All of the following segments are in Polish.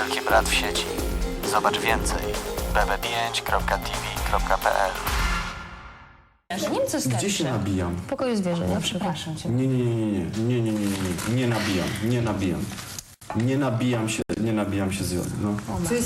Wielki Brat w sieci. Zobacz więcej. bb5.tv.pl Nie wiem, co Gdzie się nabijam? W pokoju zwierzeń, ja przepraszam cię. Nie, nie, nie, nie, nie, nie, nie, nie, nie, nie nabijam, nie nabijam. Nie nabijam się, nie nabijam się z jody, no.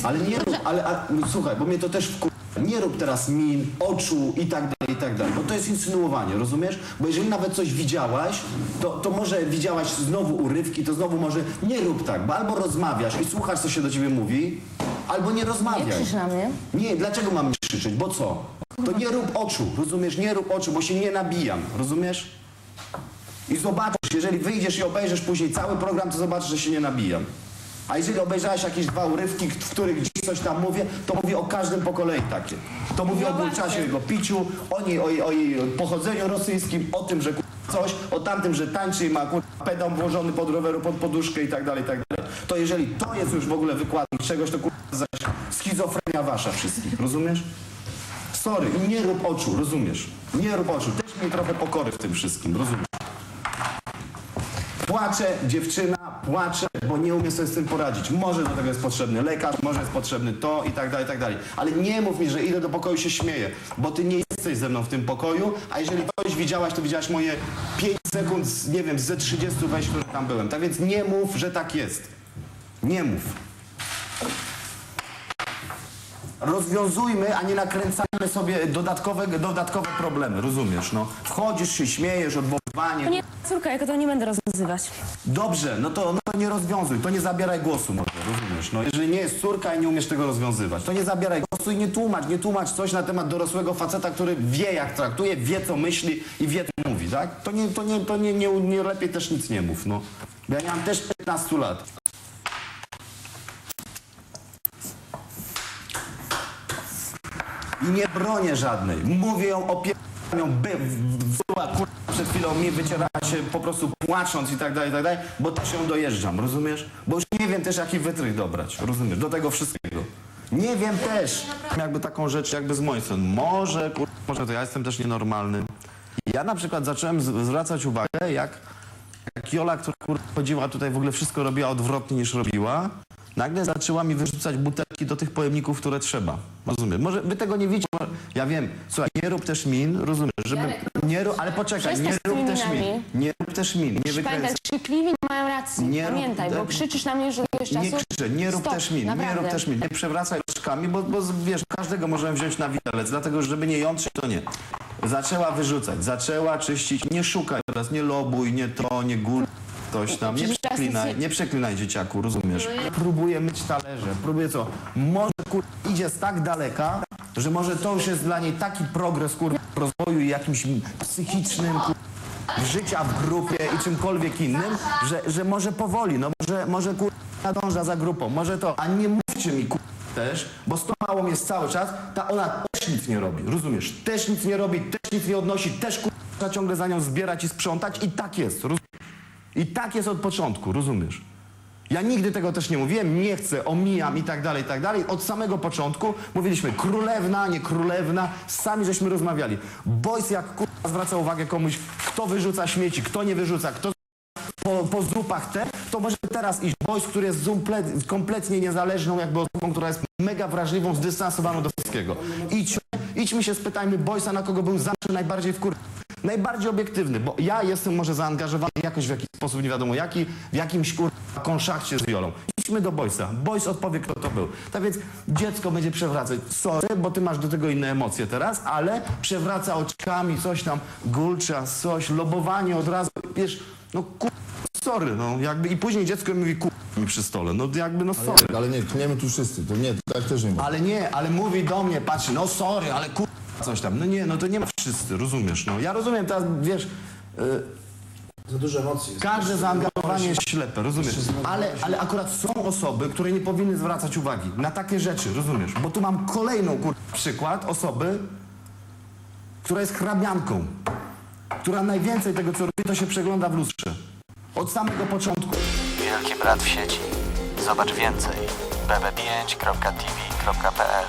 Ale nie rób, ale, no, słuchaj, bo mnie to też wkur... Nie rób teraz min, oczu i tak dalej, tak dalej, bo to jest insynuowanie, rozumiesz? Bo jeżeli nawet coś widziałaś, to, to może widziałaś znowu urywki, to znowu może nie rób tak, bo albo rozmawiasz i słuchasz, co się do ciebie mówi, albo nie Nie rozmawiaj. krzycz na mnie. Nie, dlaczego mam krzyczeć? Bo co? To nie rób oczu, rozumiesz? Nie rób oczu, bo się nie nabijam, rozumiesz? I zobaczysz, jeżeli wyjdziesz i obejrzysz później cały program, to zobaczysz, że się nie nabijam. A jeżeli obejrzałeś jakieś dwa urywki, w których gdzieś coś tam mówię, to mówię o każdym po kolei takie. To mówię o Gulczasie, jego piciu, o jej, o jej, o jej pochodzeniu rosyjskim, o tym, że coś, o tamtym, że tańczy i ma pedał włożony pod roweru, pod poduszkę i tak dalej, i tak dalej. To jeżeli to jest już w ogóle wykładnik czegoś, to kur- zaś schizofrenia wasza wszystkich, rozumiesz? Sorry, i nie rób oczu, rozumiesz? Nie rób oczu. Też mi trochę pokory w tym wszystkim, rozumiesz? Płacze dziewczyna, płacze, bo nie umie sobie z tym poradzić. Może do tego jest potrzebny lekarz, może jest potrzebny to i tak dalej, i tak dalej. Ale nie mów mi, że idę do pokoju się śmieję, bo ty nie jesteś ze mną w tym pokoju, a jeżeli coś widziałaś, to widziałaś moje 5 sekund, z, nie wiem, ze 30 wejść, które tam byłem. Tak więc nie mów, że tak jest. Nie mów. Rozwiązujmy, a nie nakręcamy sobie dodatkowe, dodatkowe problemy, rozumiesz? No, wchodzisz się, śmiejesz, odwoływanie. Nie, córka, ja to nie będę rozwiązywać. Dobrze, no to, no to nie rozwiązuj, to nie zabieraj głosu może, rozumiesz? No, jeżeli nie jest córka i nie umiesz tego rozwiązywać, to nie zabieraj głosu i nie tłumacz, nie tłumacz coś na temat dorosłego faceta, który wie jak traktuje, wie co myśli i wie co mówi, tak? To nie, to nie, to nie, nie, nie lepiej też nic nie mów, no. Ja nie mam też 15 lat. I nie bronię żadnej. Mówię ją o nią by, była przed chwilą mi wycierała się po prostu płacząc i tak dalej, tak dalej, bo też ją dojeżdżam, rozumiesz? Bo już nie wiem też jaki wytrych dobrać, rozumiesz? Do tego wszystkiego. Nie wiem też. Jakby taką rzecz jakby z mojej strony. Może, kur... może to ja jestem też nienormalny. Ja na przykład zacząłem zwracać uwagę, jak, jak Jola, która kur... chodziła tutaj, w ogóle wszystko robiła odwrotnie niż robiła, nagle zaczęła mi wyrzucać butelki do tych pojemników, które trzeba. Rozumiem. Może wy tego nie widzicie. może- Ja wiem. Słuchaj, nie rób też min, rozumiem, żeby... Nie rób, ale poczekaj, Przestań nie z tymi rób też min. minami. Nie rób też min. Nie Pamiętaj, wykręcaj. krzykliwi nie mają racji. Nie rób- Pamiętaj, bo de- krzyczysz na mnie już od jakiegoś czasu. Nie krzyczę, nie rób Stop, też min, nie naprawdę. rób też min, nie przewracaj oczkami, bo, bo wiesz, każdego możemy wziąć na widelec, dlatego żeby nie jątrzyć, to nie. Zaczęła wyrzucać, zaczęła czyścić, nie szukaj teraz, nie lobuj, nie to, nie gór, coś tam, nie przeklinaj, nie przeklinaj dzieciaku, rozumiesz? Próbuje myć talerze, próbuje co? Może kur... idzie z tak daleka, że może to już jest dla niej taki progres kur... w rozwoju i jakimś psychicznym kur... życia w grupie i czymkolwiek innym, że, że może powoli, no może, może kur... nadąża za grupą, może to, a nie mówcie mi kur... też, bo z tą małą jest cały czas, ta ona też nic nie robi, rozumiesz? Też nic nie robi, też nic nie odnosi, też kur... ciągle za nią zbierać i sprzątać i tak jest, rozumiesz? I tak jest od początku, rozumiesz? Ja nigdy tego też nie mówiłem, nie chcę, omijam i tak dalej, i tak dalej. Od samego początku mówiliśmy królewna, nie królewna, sami żeśmy rozmawiali. Boys jak kurwa zwraca uwagę komuś, kto wyrzuca śmieci, kto nie wyrzuca, kto po, po zupach te, to może teraz iść Boys, który jest kompletnie niezależną jakby osobą, która jest mega wrażliwą, zdystansowaną do wszystkiego. Idź, idźmy się spytajmy Boysa, na kogo był zawsze najbardziej wkur... Najbardziej obiektywny, bo ja jestem może zaangażowany jakoś w jakiś sposób, nie wiadomo jaki, w jakimś kur... konszachcie z Wiolą. Idźmy do Boysa. Boys odpowie, kto to był. Tak więc dziecko będzie przewracać. Sorry, bo ty masz do tego inne emocje teraz, ale przewraca oczkami, coś tam, gulcza, coś, lobowanie od razu, wiesz, no kur... Sorry, no jakby i później dziecko mówi kur... mi przy stole, no jakby no sorry. Ale nie, klniemy tu wszyscy, to nie, tak też nie ma. Ale nie, ale mówi do mnie, patrzy, no sorry, ale kur... coś tam. No nie, no to nie ma wszyscy, rozumiesz, no. Ja rozumiem teraz, wiesz, Za dużo emocji jest. każde zaangażowanie jest ślepe, rozumiesz? Ale, ale akurat są osoby, które nie powinny zwracać uwagi na takie rzeczy, rozumiesz? Bo tu mam kolejną kur... przykład osoby, która jest hrabianką, która najwięcej tego, co robi, to się przegląda w lustrze. Od samego początku. Wielki Brat w sieci. Zobacz więcej. bb5.tv.pl